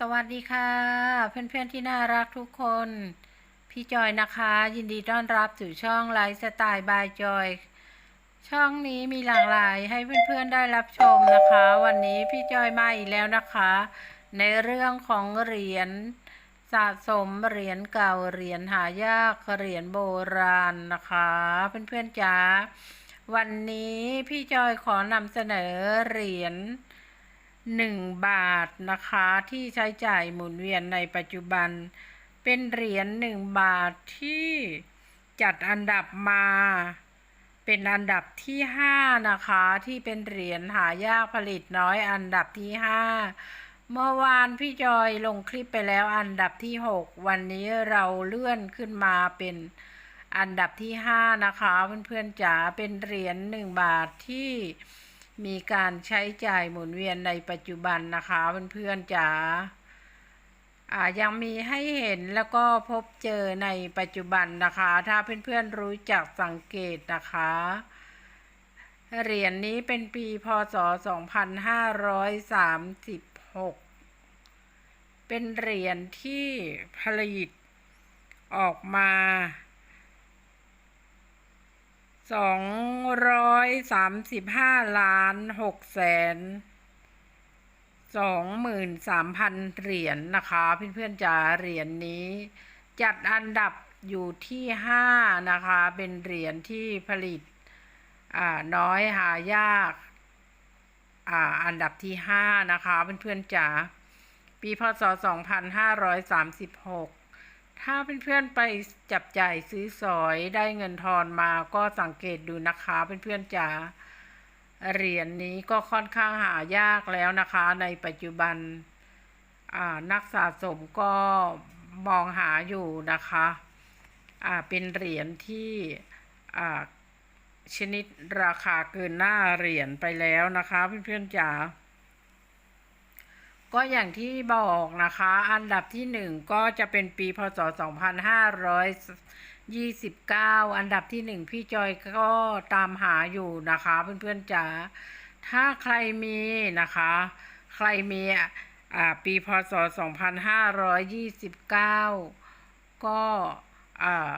สวัสดีค่ะ เพื่อนๆที่น่ารักทุกคน พี่จอยนะคะ ยินดีต้อนรับสู่ช่องไลฟ์สไตล์บายจอย ช่องนี้มีหลากหลายให้เพื่อนๆได้รับชมนะคะ วันนี้พี่จอยมาอีกแล้วนะคะ ในเรื่องของเหรียญสะสมเหรียญเก่าเหรียญหายากเหรียญโบราณนะคะ เพื่อนๆจ๋าวันนี้พี่จอยขอนำเสนอเหรียญ หนึ่งบาทนะคะที่ใช้จ่ายหมุนเวียนในปัจจุบัน เป็นเหรียญหนึ่งบาทที่จัดอันดับมา เป็นอันดับที่ห้านะคะที่เป็นเหรียญหายากผลิตน้อยอันดับที่ห้าเมื่อวานพี่จอยลงคลิปไปแล้วอันดับที่หกวันนี้เราเลื่อนขึ้นมาเป็นอันดับที่ห้านะคะเพื่อนๆจ๋าเป็นเหรียญหนึ่งบาทที่ มีการใช้จ่ายหมุนเวียนในปัจจุบันนะคะเพื่อนๆจ๋าอ่ายังมีให้เห็นแล้วก็พบเจอในปัจจุบันนะคะ ถ้าเพื่อนๆรู้จักสังเกตนะคะ เหรียญนนี้เป็นปีพศ 2536 เป็นเหรียญที่ผลิตออกมา สองร้อยสามสิบห้าล้านหกแสนสองหมื่นสามพันเหรียญนะคะเพื่อนๆจ๋าเหรียญนี้ จัดอันดับอยู่ที่ห้านะคะ เป็นเหรียญที่ผลิตอ่าน้อยหายากอ่าอันดับที่ห้านะคะเพื่อนๆจ๋าปีพศสองพันห้าร้อยสามสิบหก ถ้าเพื่อนๆไปจับจ่ายซื้อสอยได้เงินทอนมาก็สังเกตดูนะคะเพื่อนๆจ๋าเหรียญนนี้ก็ค่อนข้างหายากแล้วนะคะ ในปัจจุบันนักสะสมก็มองหาอยู่นะคะเป็นเหรียญที่ชนิดราคาเกินหน้าเหรียญไปแล้วนะคะ เพื่อนๆจ๋า ก็อย่างที่บอกนะคะ อันดับที่หนึ่งก็จะเป็นปีพศ 2529 อันดับที่หนึ่งพี่จอยก็ตามหาอยู่นะคะ เพื่อนๆจ๋าถ้าใครมีนะคะ ใครมีอ่าปีพศ 2529 ก็อ่า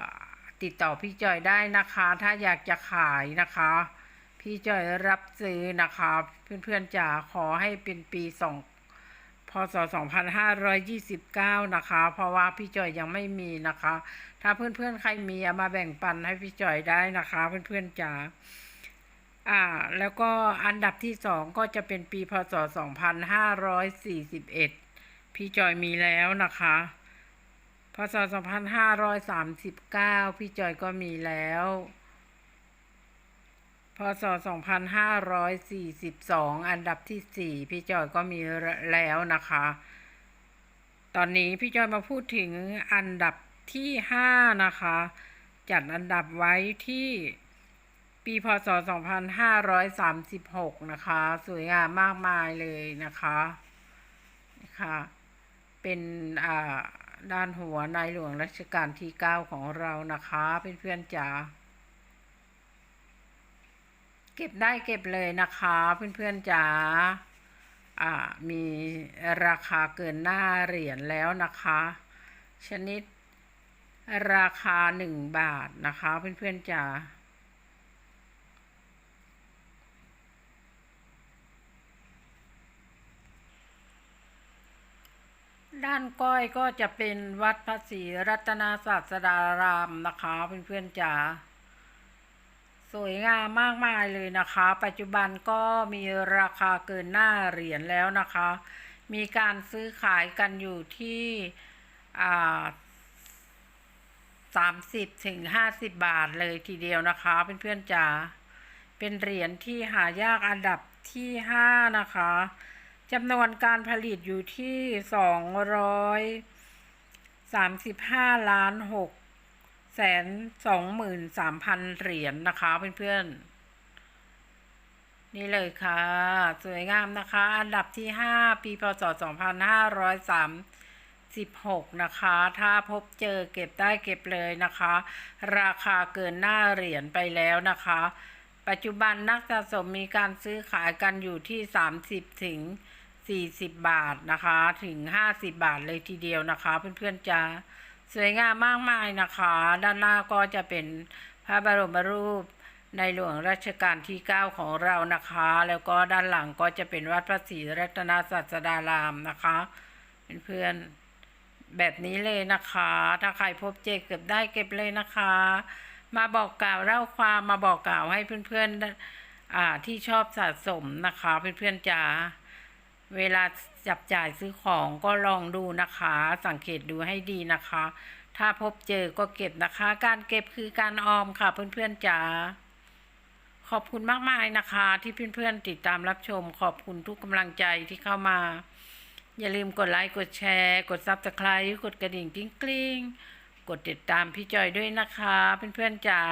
ติดต่อพี่จอยได้นะคะ ถ้าอยากจะขายนะคะ พี่จอยรับซื้อนะคะ เพื่อนๆจ๋าขอให้เป็นปีสอง พศ 2529 นะคะ เพราะว่าพี่จอยยังไม่มีนะคะ ถ้าเพื่อนๆ ใครมีเอามาแบ่งปันให้พี่จอยได้นะคะ เพื่อนๆจ๋าอ่า แล้วก็อันดับที่สองก็จะเป็นปีพศ 2541 พี่จอยมีแล้วนะคะ พศ 2539 พี่จอยก็มีแล้ว พศ 2542 อันดับที่ 4 พี่จอยก็มีแล้วนะคะ ตอนนี้พี่จอยมาพูดถึงอันดับที่ 5 นะคะ จัดอันดับไว้ที่ปีพศ 2536 นะคะ สวยงามมากมายเลยนะคะนะคะเป็นอ่าด้านหัวในหลวงรัชกาลที่ 9 ของเรานะคะเพื่อนๆจ๋า เก็บได้เก็บเลยนะคะเพื่อนๆจ๋าอ่ามีราคาเกินหน้าเหรียญแล้วนะคะ ชนิดราคาหนึ่งบาทนะคะเพื่อนๆจ๋าด้านก้อยก็จะเป็นวัดพระศรีรัตนศาสดารามนะคะเพื่อนๆจ๋า สวยงามมากมายเลยนะคะ ปัจจุบันก็มีราคาเกินหน้าเหรียญแล้วนะคะ มีการซื้อขายกันอยู่ที่สามสิบถึงห้าสิบบาทเลยทีเดียวนะคะเพื่อนๆจ๋าเป็นเหรียญที่หายากอันดับที่ห้านะคะจำนวนการผลิตอยู่ที่สองร้อยสามสิบห้าล้านหก แสนสองหมื่นสามพันเหรียญนะคะเพื่อนๆ นี่เลยค่ะ สวยงามนะคะ อันดับที่ห้าปีพศสองพันห้าร้อยสามสิบหกนะคะ ถ้าพบเจอเก็บได้เก็บเลยนะคะ ราคาเกินหน้าเหรียญไปแล้วนะคะ ปัจจุบันนักสะสมมีการซื้อขายกันอยู่ที่สามสิบถึง40บบาทนะคะ ถึง50บาทเลยทีเดียวนะคะ เพื่อนๆจะ สวยงามมากมายนะคะ ด้านหน้าก็จะเป็นพระบรมรูปในหลวงรัชกาลที่ 9 ของเรานะคะ แล้วก็ด้านหลังก็จะเป็นวัดพระศรีรัตนศาสดารามนะคะเพื่อนๆแบบนี้เลยนะคะ ถ้าใครพบเจเก็บได้เก็บเลยนะคะ มาบอกกล่าวเล่าความมาบอกกล่าวให้เพื่อนๆที่ชอบสะสมนะคะ เพื่อนๆจ๋าเวลา จับจ่ายซื้อของก็ลองดูนะคะ สังเกตดูให้ดีนะคะ ถ้าพบเจอก็เก็บนะคะ การเก็บคือการออมค่ะ เพื่อนๆจ๋าขอบคุณมากมายนะคะ ที่เพื่อนๆติดตามรับชม ขอบคุณทุกกำลังใจที่เข้ามา อย่าลืมกดไลค์กดแชร์ กดซับสไคร b ์กดกระดิ่งกิ้งกลิ้งกดติดตามพี่จอยด้วยนะคะ เพื่อนๆจ๋า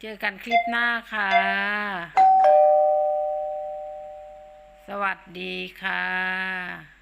เจอกันคลิปหน้าค่ะ ดีค่ะ